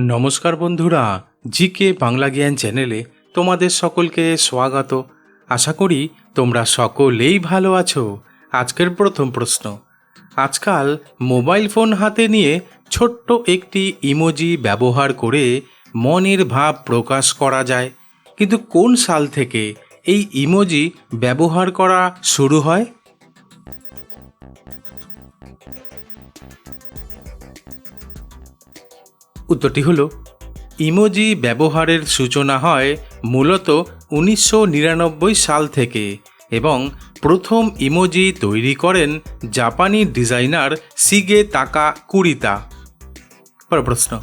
নমস্কার বন্ধুরা, জিকে বাংলা জ্ঞান চ্যানেলে তোমাদের সকলকে স্বাগত। আশা করি তোমরা সকলেই ভালো আছো। আজকের প্রথম প্রশ্ন, আজকাল মোবাইল ফোন হাতে নিয়ে ছোট্ট একটি ইমোজি ব্যবহার করে মনের ভাব প্রকাশ করা যায়। কিন্তু কোন সাল থেকে এই ইমোজি ব্যবহার করা শুরু হয়? উত্তরটি হলো, ইমোজি ব্যবহারের সূচনা হয় মূলত উনিশশো নিরানব্বই সাল থেকে এবং প্রথম ইমোজি তৈরি করেন জাপানি ডিজাইনার সিগে তাকা কুরিতা পরের প্রশ্ন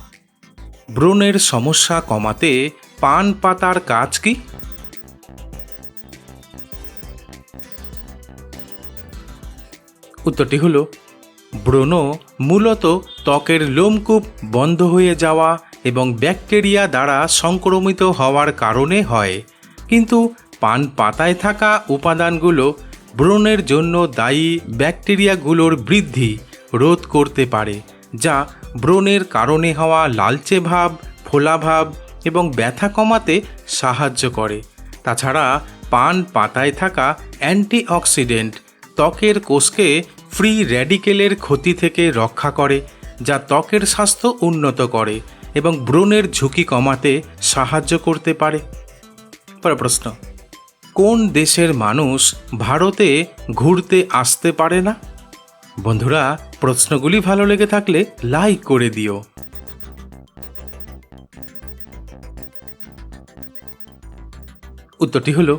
ব্রণের সমস্যা কমাতে পান পাতার কাজ কি? উত্তরটি হলো ব্রণ মূলত ত্বকের লোমকূপ বন্ধ হয়ে যাওয়া এবং ব্যাকটেরিয়া দ্বারা সংক্রমিত হওয়ার কারণে হয়। কিন্তু পান পাতায় থাকা উপাদানগুলো ব্রণের জন্য দায়ী ব্যাকটেরিয়াগুলোর বৃদ্ধি রোধ করতে পারে, যা ব্রণের কারণে হওয়া লালচে ভাব ফোলাভাব এবং ব্যথা কমাতে সাহায্য করে। তাছাড়া পান পাতায় থাকা অ্যান্টিঅক্সিডেন্ট ত্বকের কোষকে ফ্রি র্যাডিকেলের ক্ষতি থেকে রক্ষা করে, যা ত্বকের স্বাস্থ্য উন্নত করে এবং ব্রণের ঝুঁকি কমাতে সাহায্য করতে পারে। পরের প্রশ্ন, কোন দেশের মানুষ ভারতে ঘুরতে আসতে পারে না? বন্ধুরা, প্রশ্নগুলি ভালো লেগে থাকলে লাইক করে দিও। উত্তরটি হল,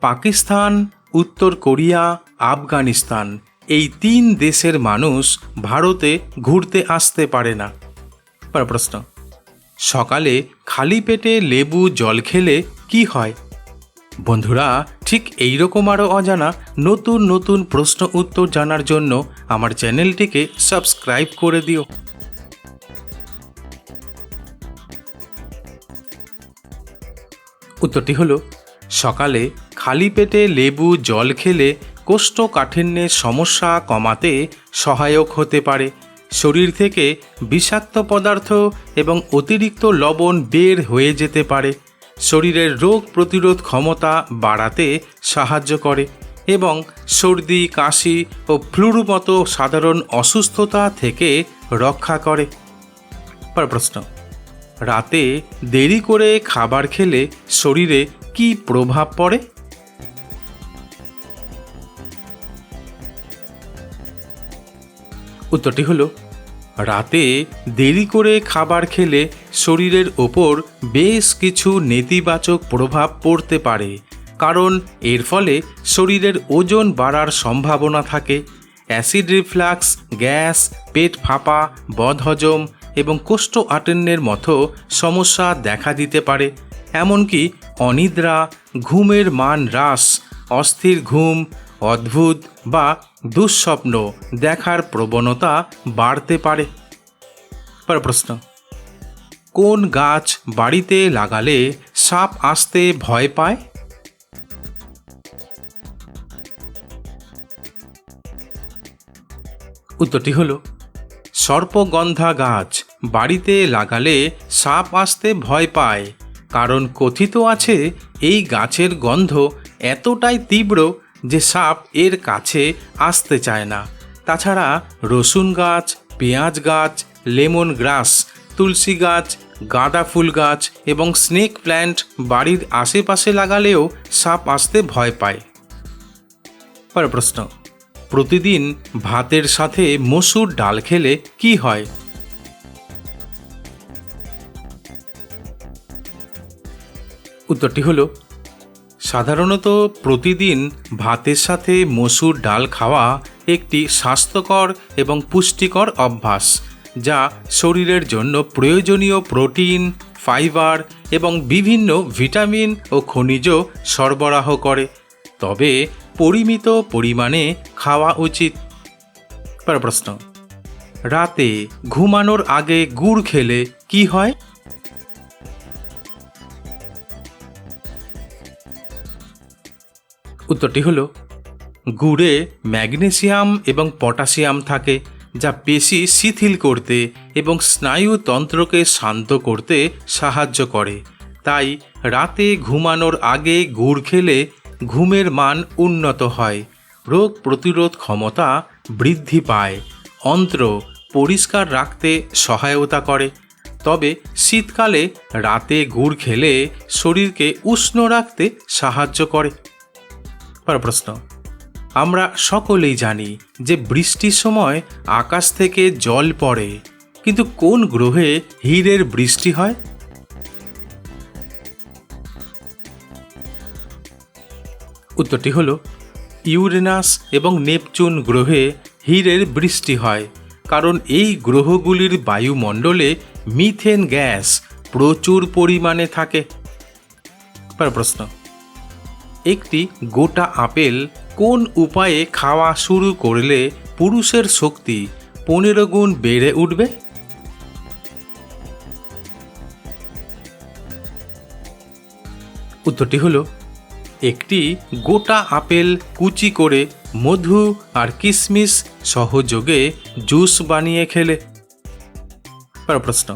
পাকিস্তান, উত্তর কোরিয়া, আফগানিস্তান। এই তিন দেশের মানুষ ভারতে ঘুরতে আসতে পারে না। প্রশ্ন, সকালে খালি পেটে লেবু জল খেলে কি হয়? বন্ধুরা, ঠিক এই রকম আরও অজানা নতুন নতুন প্রশ্ন উত্তর জানার জন্য আমার চ্যানেলটিকে সাবস্ক্রাইব করে দিও। উত্তরটি হলো, সকালে খালি পেটে লেবু জল খেলে কোষ্ঠকাঠিন্যের সমস্যা কমাতে সহায়ক হতে পারে। শরীর থেকে বিষাক্ত পদার্থ এবং অতিরিক্ত লবণ বের হয়ে যেতে পারে। শরীরের রোগ প্রতিরোধ ক্ষমতা বাড়াতে সাহায্য করে এবং সর্দি, কাশি ও ফ্লুর মতো সাধারণ অসুস্থতা থেকে রক্ষা করে। প্রশ্ন, রাতে দেরি করে খাবার খেলে শরীরে কি প্রভাব পড়ে? উত্তরটি হলো, রাতে দেরি করে খাবার খেলে শরীরের ওপর বেশ কিছু নেতিবাচক প্রভাব পড়তে পারে, কারণ এর ফলে শরীরের ওজন বাড়ার সম্ভাবনা থাকে। অ্যাসিড রিফ্লাক্স, গ্যাস, পেট ফাঁপা, বদহজম এবং কোষ্ঠ আটেন্যের মতো সমস্যা দেখা দিতে পারে, এমনকি অনিদ্রা, ঘুমের মান হ্রাস, অস্থির ঘুম, অদ্ভুত বা দুঃস্বপ্ন দেখার প্রবণতা বাড়তে পারে। পর প্রশ্ন, কোন গাছ বাড়িতে লাগালে সাপ আসতে ভয় পায়? উত্তরটি হলো, সর্পগন্ধা গাছ বাড়িতে লাগালে সাপ আসতে ভয় পায়, কারণ কথিত আছে এই গাছের গন্ধ এতটাই তীব্র যে সাপ এর কাছে আসতে চায় না। তাছাড়া রসুন গাছ, পেঁয়াজ গাছ, লেমন গ্রাস, তুলসী গাছ, গাঁদা ফুল গাছ এবং স্নেক প্ল্যান্ট বাড়ির আশেপাশে লাগালেও সাপ আসতে ভয় পায়। পরের প্রশ্ন, প্রতিদিন ভাতের সাথে মসুর ডাল খেলে কি হয়? উত্তরটি হলো সাধারণত প্রতিদিন ভাতের সাথে মসুর ডাল খাওয়া একটি স্বাস্থ্যকর এবং পুষ্টিকর অভ্যাস, যা শরীরের জন্য প্রয়োজনীয় প্রোটিন, ফাইবার এবং বিভিন্ন ভিটামিন ও খনিজ সরবরাহ করে। তবে পরিমিত পরিমাণে খাওয়া উচিত। প্রশ্ন, রাতে ঘুমানোর আগে গুড় খেলে কি হয়? উত্তরটি হল, গুড়ে ম্যাগনেসিয়াম এবং পটাশিয়াম থাকে যা পেশি শিথিল করতে এবং স্নায়ুতন্ত্রকে শান্ত করতে সাহায্য করে। তাই রাতে ঘুমানোর আগে গুড় খেলে ঘুমের মান উন্নত হয়, রোগ প্রতিরোধ ক্ষমতা বৃদ্ধি পায়, অন্ত্র পরিষ্কার রাখতে সহায়তা করে। তবে শীতকালে রাতে গুড় খেলে শরীরকে উষ্ণ রাখতে সাহায্য করে। পরের প্রশ্ন আমরা সকলেই জানি যে বৃষ্টির সময় আকাশ থেকে জল পড়ে, কিন্তু কোন গ্রহে হীরের বৃষ্টি হয়? উত্তরটি হল, ইউরেনাস এবং নেপচুন গ্রহে হীরের বৃষ্টি হয়, কারণ এই গ্রহগুলির বায়ুমণ্ডলে মিথেন গ্যাস প্রচুর পরিমাণে থাকে। প্রশ্ন একটি গোটা আপেল কোন উপায়ে খাওয়া শুরু করলে পুরুষের শক্তি পনেরো গুণ বেড়ে উঠবে? উত্তরটি হলো, একটি গোটা আপেল কুচি করে মধু আর কিশমিশ সহযোগে জুস বানিয়ে খেলে। প্রশ্ন,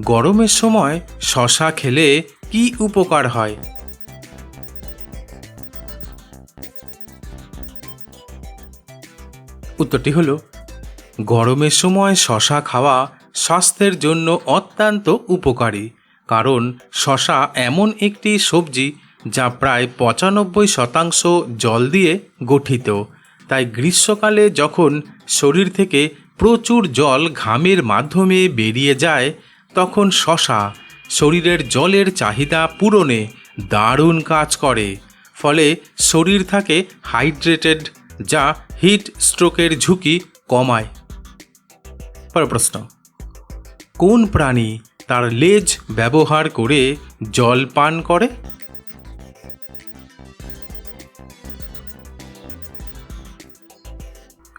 গরমের সময় শশা খেলে কি উপকার হয়? উত্তরটি হলো গরমের সময় শশা খাওয়া স্বাস্থ্যের জন্য অত্যন্ত উপকারী, কারণ শশা এমন একটি সবজি যা প্রায় পঁচানব্বই শতাংশ জল দিয়ে গঠিত। তাই গ্রীষ্মকালে যখন শরীর থেকে প্রচুর জল ঘামের মাধ্যমে বেরিয়ে যায়, তখন শশা শরীরের জলের চাহিদা পূরণে দারুণ কাজ করে। ফলে শরীর থাকে হাইড্রেটেড যা হিট স্ট্রোকের ঝুঁকি কমায়। পরের প্রশ্ন। কোন প্রাণী তার লেজ ব্যবহার করে জল পান করে?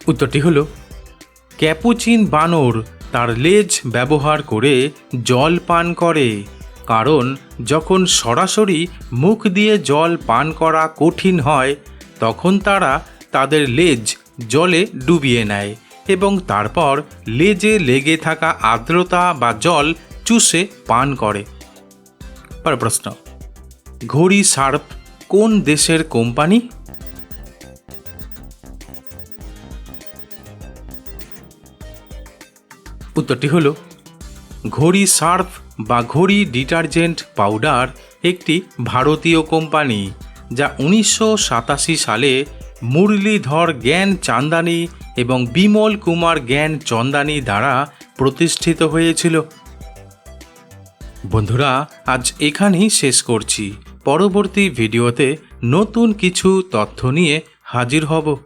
উত্তরটি হল, ক্যাপুচিন বানর তার লেজ ব্যবহার করে জল পান করে, কারণ যখন সরাসরি মুখ দিয়ে জল পান করা কঠিন হয়, তখন তারা তাদের লেজ জলে ডুবিয়ে নেয় এবং তারপর লেজে লেগে থাকা আর্দ্রতা বা জল চুষে পান করে। পর প্রশ্ন, ঘড়ি সার্প কোন দেশের কোম্পানি? উত্তরটি হল, ঘড়ি সার্ফ বা ঘড়ি ডিটারজেন্ট পাউডার একটি ভারতীয় কোম্পানি, যা উনিশশো সাতাশি সালে মুরলীধর জ্ঞান চান্দানি এবং বিমল কুমার জ্ঞান চন্দানি দ্বারা প্রতিষ্ঠিত হয়েছিল। বন্ধুরা, আজ এখানেই শেষ করছি। পরবর্তী ভিডিওতে নতুন কিছু তথ্য নিয়ে হাজির হব।